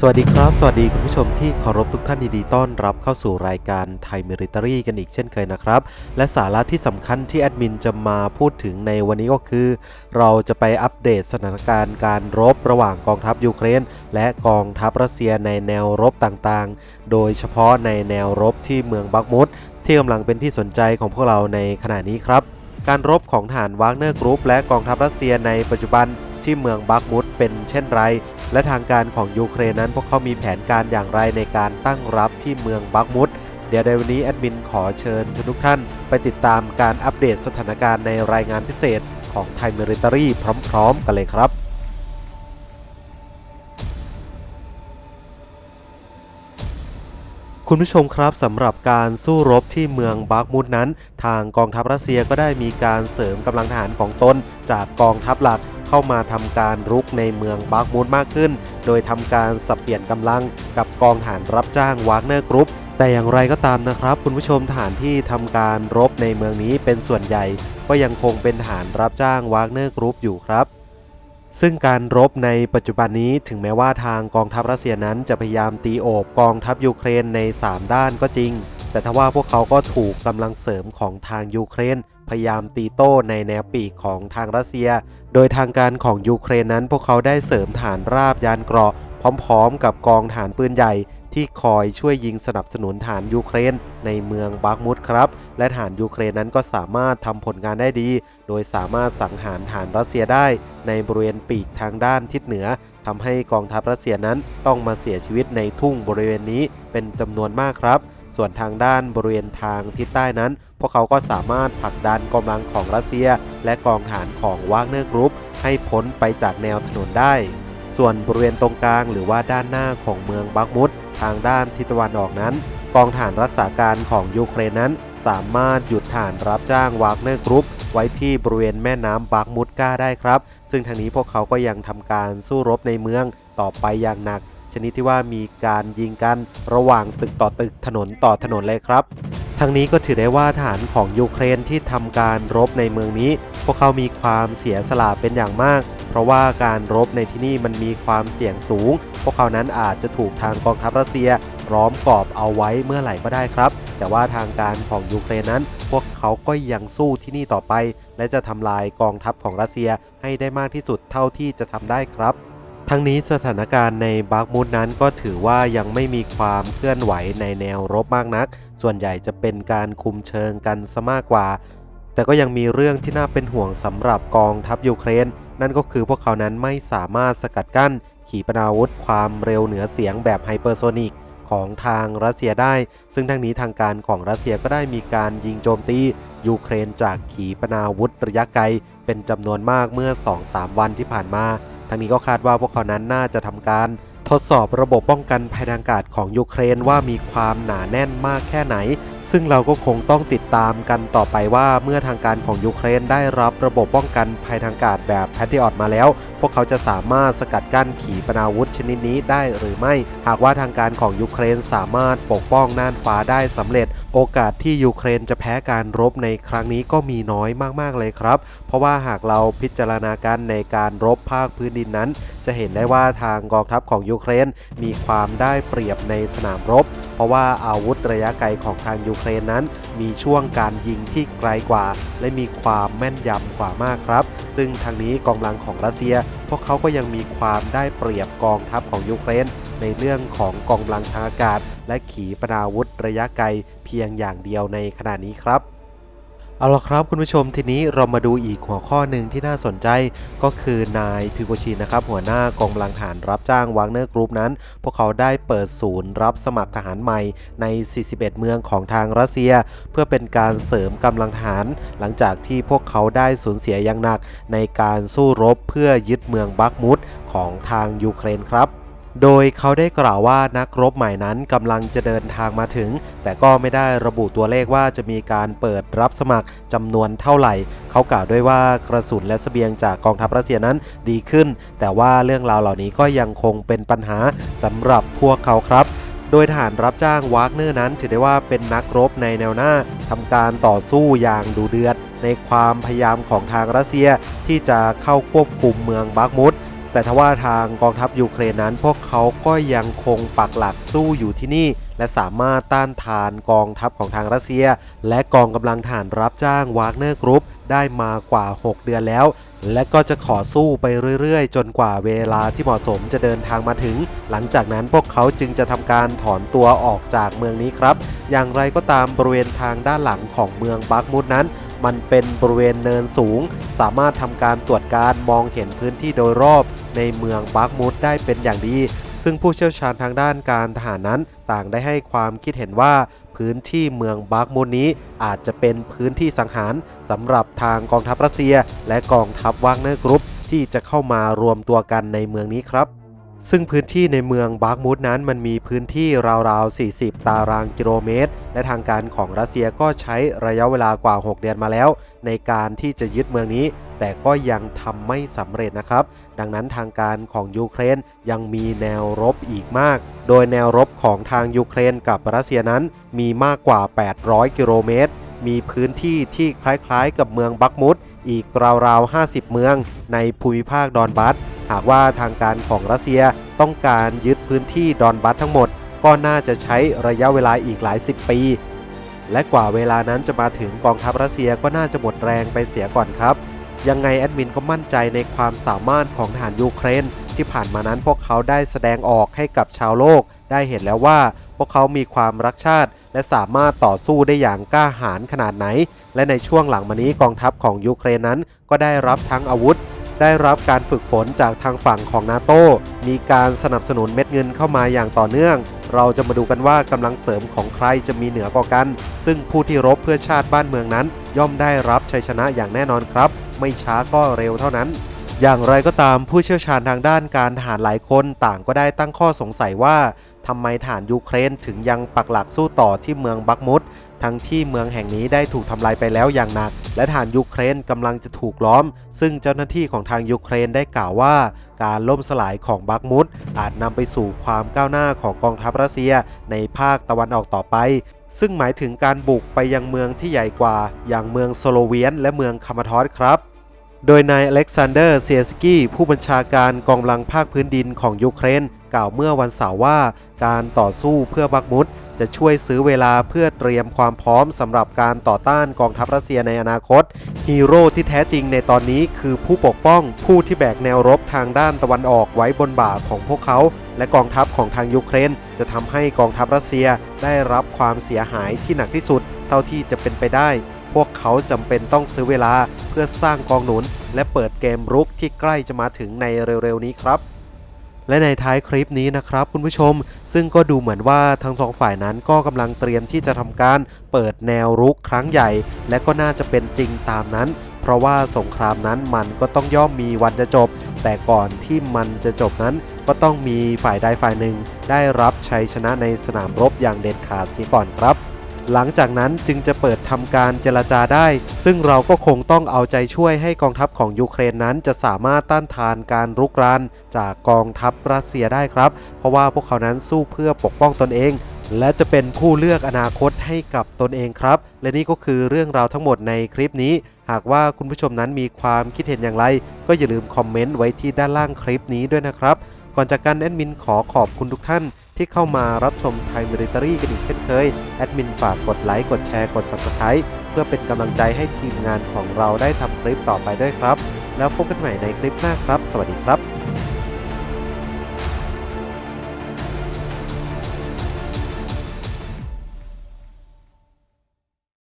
สวัสดีครับ สวัสดีคุณผู้ชมที่เคารพทุกท่านยินดีต้อนรับเข้าสู่รายการไทยมิริต a รีกันอีกเช่นเคยนะครับ และสาระที่สำคัญที่แอดมินจะมาพูดถึงในวันนี้ก็คือ เราจะไปอัปเดตสถานการณ์การรบระหว่างกองทัพยูเครน และกองทัพรัสเซียในแนวรบต่างๆ โดยเฉพาะในแนวรบที่เมืองบักมุดที่กำลังเป็นที่สนใจของพวกเราในขณะนี้ครับ การรบของฐานวากเนอร์กรุ๊ปและกองทัพรัสเซียในปัจจุบัน ที่เมืองบักมุดเป็นเช่นไร และทางการของยูเครนนั้นพวกเขามีแผนการอย่างไรในการตั้งรับที่เมืองบักมุดเดี๋ยวในวันนี้แอดมินขอเชิญทุกท่าน ไปติดตามการอัปเดตสถานการณ์ในรายงานพิเศษของไทยมิริตรีพร้อม ๆ กันเลยครับคุณผู้ชมครับสำหรับการสู้รบที่เมืองบากมุดนั้น ทางกองทัพรัสเซียก็ได้มีการเสริมกำลังทหารของตนจากกองทัพหลัก เข้ามาทำการรุกในเมืองบาร์กมุดมากขึ้น โดยทำการสับเปลี่ยนกำลังกับกองทหารรับจ้างวากเนอร์กรุ๊ปแต่อย่างไรก็ตามนะครับ คุณผู้ชมทหารที่ทำการรบในเมืองนี้เป็นส่วนใหญ่ ก็ยังคงเป็นทหารรับจ้างวากเนอร์กรุ๊ปอยู่ครับซึ่งการรบในปัจจุบันนี้ถึงแม้ว่าทางกองทัพรัสเซียนั้นจะพยายามตีโอบกองทัพยูเครนใน 3 ด้านก็จริง แต่ทว่าพวกเขาก็ถูกกำลังเสริมของทางยูเครน พยายามตีโต้ในแนวปีกของทางรัสเซีย โดยทางการของยูเครนนั้นพวกเขาได้เสริมฐานราบยานเกราะ พร้อมๆ กับกองฐานปืนใหญ่ที่คอยช่วยยิงสนับสนุนฐานยูเครนในเมืองบาร์กมุดครับ และฐานยูเครนนั้นก็สามารถทำผลงานได้ดี โดยสามารถสังหารฐานรัสเซียได้ ในบริเวณปีกทางด้านทิศเหนือทำให้กองทัพรัสเซียนั้นต้องมาเสียชีวิตในทุ่งบริเวณนี้เป็นจำนวนมากครับ ส่วนทางด้านบริเวณทางทิศใต้นั้น พวกเขาก็สามารถผลักดันกำลังของรัสเซีย และกองฐานของวากเนอร์กรุ๊ป ให้พ้นไปจากแนวถนนได้ ส่วนบริเวณตรงกลางหรือว่าด้านหน้าของเมืองบักมุดทางด้านทิศตะวันออกนั้น กองฐานรักษาการของยูเครนนั้น สามารถหยุดฐานรับจ้างวากเนอร์กรุ๊ปไว้ที่บริเวณแม่น้ำบักมุดก้าได้ครับ ซึ่งทางนี้พวกเขาก็ยังทำการสู้รบในเมืองต่อไปอย่างหนัก ชนิดที่ว่ามีการยิงกันระหว่างตึกต่อตึกถนนต่อถนนเลยครับ ทั้งนี้ก็ถือได้ว่าฐานของยูเครนที่ทำการรบในเมืองนี้ พวกเขามีความเสียสละเป็นอย่างมาก เพราะว่าการรบในที่นี่มันมีความเสี่ยงสูง พวกเขานั้นอาจจะถูกทางกองทัพรัสเซียล้อมกรอบเอาไว้เมื่อไหร่ก็ได้ครับ แต่ว่าทางการของยูเครนนั้น พวกเขาก็ยังสู้ที่นี่ต่อไป และจะทำลายกองทัพของรัสเซียให้ได้มากที่สุดเท่าที่จะทำได้ครับ ทั้งนี้สถานการณ์ในบากมุดนั้นก็ถือว่ายังไม่มีความเคลื่อนไหวในแนวรบมากนัก ส่วนใหญ่จะเป็นการคุมเชิงกันซะมากกว่า แต่ก็ยังมีเรื่องที่น่าเป็นห่วงสำหรับกองทัพยูเครน นั่นก็คือพวกเขานั้นไม่สามารถสกัดกั้น ขีปนาวุธความเร็วเหนือเสียงแบบไฮเปอร์โซนิกของทางรัสเซียได้ ซึ่งทั้งนี้ทางการของรัสเซียก็ได้มีการยิงโจมตียูเครนจากขีปนาวุธระยะไกล เป็นจำนวนมากเมื่อ 2-3 วันที่ผ่านมา ทางนี้ก็คาดว่าพวกเขานั้นน่าจะทำการทดสอบระบบป้องกันภัยทางอากาศของยูเครนว่ามีความหนาแน่นมากแค่ไหน ซึ่งเราก็คงต้องติดตามกันต่อไปว่าเมื่อทางการของยูเครนได้รับระบบป้องกันภัยทางอากาศแบบแพทริออตมาแล้วพวกเขาจะสามารถสกัดกั้นขีปนาวุธชนิดนี้ได้หรือไม่ หากว่าทางการของยูเครนสามารถปกป้องน่านฟ้าได้สำเร็จ โอกาสที่ยูเครนจะแพ้การรบในครั้งนี้ก็มีน้อยมากๆเลยครับ เพราะว่าหากเราพิจารณาการในการรบภาคพื้นดินนั้น จะเห็นได้ว่าทางกองทัพของยูเครนมีความได้เปรียบในสนามรบ เพราะว่าอาวุธระยะไกลของทางยูเครนนั้น มีช่วงการยิงที่ไกลกว่า และมีความแม่นยำกว่ามากครับ ซึ่งทางนี้กองกำลังของรัสเซียพวกเขาก็ยังมีความได้เปรียบกองทัพของยูเครน ในเรื่องของกองกำลังทางอากาศ และขีปนาวุธระยะไกลเพียงอย่างเดียวในขณะนี้ครับ เอาละครับคุณผู้ชมทีนี้เรามาดูอีกหัวข้อหนึ่งที่น่าสนใจก็คือนายพิโกชินนะครับ หัวหน้ากองกำลังทหารรับจ้างวางเนอร์กรุ๊ปนั้น พวกเขาได้เปิดศูนย์รับสมัครทหารใหม่ใน 41 เมืองของทางรัสเซีย เพื่อเป็นการเสริมกำลังทหาร หลังจากที่พวกเขาได้สูญเสียอย่างหนักในการสู้รบเพื่อยึดเมืองบักมุดของทางยูเครนครับ โดยเขาได้กล่าวว่านักรบใหม่นั้นกำลังจะเดินทางมาถึง แต่ก็ไม่ได้ระบุตัวเลขว่าจะมีการเปิดรับสมัครจำนวนเท่าไหร่ เขากล่าวด้วยว่ากระสุนและเสบียงจากกองทัพรัสเซียนั้นดีขึ้น แต่ว่าเรื่องราวเหล่านี้ก็ยังคงเป็นปัญหาสำหรับพวกเขาครับโดยทหารรับจ้างวากเนอร์นั้นถือได้ว่าเป็นนักรบในแนวหน้าทำการต่อสู้อย่างดูเดือด ในความพยายามของทางรัสเซียที่จะเข้าควบคุมเมืองบักมุด แต่ทว่าทางกองทัพยูเครนนั้น พวกเขาก็ยังคงปักหลักสู้อยู่ที่นี่ และสามารถต้านทานกองทัพของทางรัสเซีย และกองกำลังฐานรับจ้างวากเนอร์กรุ๊ปได้มากว่า 6 เดือนแล้ว และก็จะขอสู้ไปเรื่อยๆ จนกว่าเวลาที่เหมาะสมจะเดินทางมาถึง หลังจากนั้นพวกเขาจึงจะทำการถอนตัวออกจากเมืองนี้ครับ อย่างไรก็ตามบริเวณทางด้านหลังของเมืองบักมุดนั้นมันเป็นบริเวณเนินสูง สามารถทำการตรวจการมองเห็นพื้นที่โดยรอบ ในเมืองบักมุดได้เป็นอย่างดี ซึ่งผู้เชี่ยวชาญทางด้านการทหารนั้น ต่างได้ให้ความคิดเห็นว่าพื้นที่เมืองบักมุดนี้อาจจะเป็นพื้นที่สังหารสำหรับทางกองทัพรัสเซีย และกองทัพวางเนอร์กรุ๊ปที่จะเข้ามารวมตัวกันในเมืองนี้ครับ ซึ่งพื้นที่ในเมืองบาร์กมูดนั้นมันมีพื้นที่ราวๆ 40 ตารางกิโลเมตร และทางการของรัสเซียก็ใช้ระยะเวลากว่า 6 เดือนมาแล้ว ในการที่จะยึดเมืองนี้ แต่ก็ยังทำไม่สำเร็จนะครับ ดังนั้นทางการของยูเครนยังมีแนวรบอีกมาก โดยแนวรบของทางยูเครนกับรัสเซียนั้นมีมากกว่า 800 กิโลเมตรมีพื้นที่ที่คล้ายๆกับเมืองบักมุดอีกราวๆ 50 เมืองในภูมิภาคดอนบัส หากว่าทางการของรัสเซียต้องการยึดพื้นที่ดอนบัสทั้งหมด ก็น่าจะใช้ระยะเวลาอีกหลายสิบปี และกว่าเวลานั้นจะมาถึงกองทัพรัสเซียก็น่าจะหมดแรงไปเสียก่อนครับ ยังไงแอดมินก็มั่นใจในความสามารถของทหารยูเครน ที่ผ่านมานั้นพวกเขาได้แสดงออกให้กับชาวโลก ได้เห็นแล้วว่า พวกเขามีความรักชาติ และสามารถต่อสู้ได้อย่างกล้าหาญขนาดไหน และในช่วงหลังมานี้กองทัพของยูเครนนั้นก็ได้รับทั้งอาวุธ ได้รับการฝึกฝนจากทางฝั่งของนาโตมีการสนับสนุนเม็ดเงินเข้ามาอย่างต่อเนื่อง เราจะมาดูกันว่ากำลังเสริมของใครจะมีเหนือกว่ากัน ซึ่งผู้ที่รบเพื่อชาติบ้านเมืองนั้น ย่อมได้รับชัยชนะอย่างแน่นอนครับ ไม่ช้าก็เร็วเท่านั้นอย่างไรก็ตามผู้เชี่ยวชาญทางด้านการทหารหลายคนต่างก็ได้ตั้งข้อสงสัยว่า ทำไมฐานยูเครนถึงยังปักหลักสู้ต่อที่เมืองบักมุดทั้งที่เมืองแห่งนี้ได้ถูกทำลายไปแล้วอย่างหนัก และฐานยูเครนกำลังจะถูกล้อม ซึ่งเจ้าหน้าที่ของทางยูเครนได้กล่าวว่า การล่มสลายของบักมุดอาจนำไปสู่ความก้าวหน้าของกองทัพรัสเซียในภาคตะวันออกต่อไป ซึ่งหมายถึงการบุกไปยังเมืองที่ใหญ่กว่า อย่างเมืองโซโลเวียน และเมืองคามาทอสครับ โดยนายอเล็กซานเดอร์เซียสกี้ผู้บัญชาการกองกำลังภาคพื้นดินของยูเครน กล่าวเมื่อวันเสาร์ว่า การต่อสู้เพื่อบักมุดจะช่วยซื้อเวลาเพื่อเตรียมความพร้อมสำหรับการต่อต้านกองทัพรัสเซียในอนาคต ฮีโร่ที่แท้จริงในตอนนี้คือผู้ปกป้อง ผู้ที่แบกแนวรบทางด้านตะวันออกไว้บนบ่าของพวกเขา และกองทัพของทางยูเครน จะทำให้กองทัพรัสเซียได้รับความเสียหายที่หนักที่สุด เท่าที่จะเป็นไปได้ พวกเขาจำเป็นต้องซื้อเวลาเพื่อสร้างกองหนุน และเปิดเกมรุกที่ใกล้จะมาถึงในเร็วๆนี้ครับและในท้ายคลิปนี้นะครับคุณผู้ชม ซึ่งก็ดูเหมือนว่าทั้งสองฝ่ายนั้นก็กำลังเตรียมที่จะทำการเปิดแนวรุกครั้งใหญ่ และก็น่าจะเป็นจริงตามนั้น เพราะว่าสงครามนั้นมันก็ต้องย่อมมีวันจะจบ แต่ก่อนที่มันจะจบนั้น ก็ต้องมีฝ่ายใดฝ่ายหนึ่ง ได้รับชัยชนะในสนามรบอย่างเด็ดขาดเสียก่อนครับ หลังจากนั้นจึงจะเปิดทำการเจรจาได้ ซึ่งเราก็คงต้องเอาใจช่วยให้กองทัพของยูเครนนั้นจะสามารถต้านทานการรุกรานจากกองทัพรัสเซียได้ครับ เพราะว่าพวกเขานั้นสู้เพื่อปกป้องตนเองและจะเป็นผู้เลือกอนาคตให้กับตนเองครับ และนี่ก็คือเรื่องราวทั้งหมดในคลิปนี้ หากว่าคุณผู้ชมนั้นมีความคิดเห็นอย่างไร ก็อย่าลืมคอมเมนต์ไว้ที่ด้านล่างคลิปนี้ด้วยนะครับ ก่อนจากการแอดมินขอขอบคุณทุกท่าน ที่เข้ามารับชมไทยมิลิตอรี่กันอีกเช่นเคย แอดมินฝากกดไลค์กดแชร์กด Subscribe เพื่อเป็นกำลังใจให้ทีมงานของเราได้ทำคลิปต่อไปด้วยครับ แล้วพบกันใหม่ในคลิปหน้าครับ สวัสดีครับ